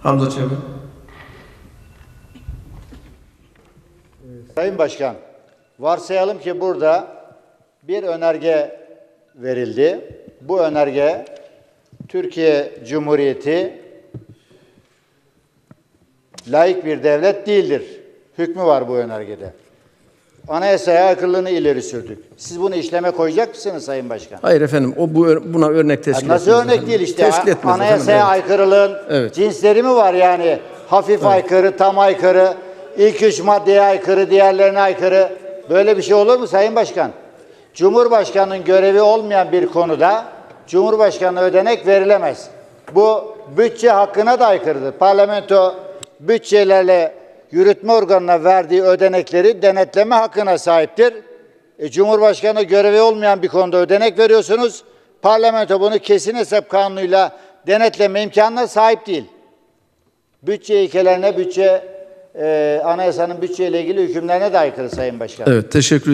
Hamza Çebi. Sayın Başkan, varsayalım ki burada bir önerge verildi. Bu önerge Türkiye Cumhuriyeti layık bir devlet değildir. Hükmü var bu önergede. Anayasaya aykırılığını ileri sürdük. Siz bunu işleme koyacak mısınız Sayın Başkan? Hayır efendim o bu buna örnek teşkil Nasıl etmez örnek efendim. değil işte? Teşkil etmez Anayasaya efendim, aykırılığın Evet. cinsleri mi var yani? Hafif aykırı, tam aykırı, ilk üç maddeye aykırı, diğerlerine aykırı. Böyle bir şey olur mu Sayın Başkan? Cumhurbaşkanının görevi olmayan bir konuda Cumhurbaşkanına ödenek verilemez. Bu bütçe hakkına da aykırıdır. Parlamento bütçelerle yürütme organına verdiği ödenekleri denetleme hakkına sahiptir. E, Cumhurbaşkanı görevi olmayan bir konuda ödenek veriyorsunuz. Parlamento bunu kesin hesap kanunuyla denetleme imkanına sahip değil. Bütçe ilkelerine, bütçe e, anayasanın bütçe ile ilgili hükümlerine de aykırı Sayın Başkan. Evet teşekkür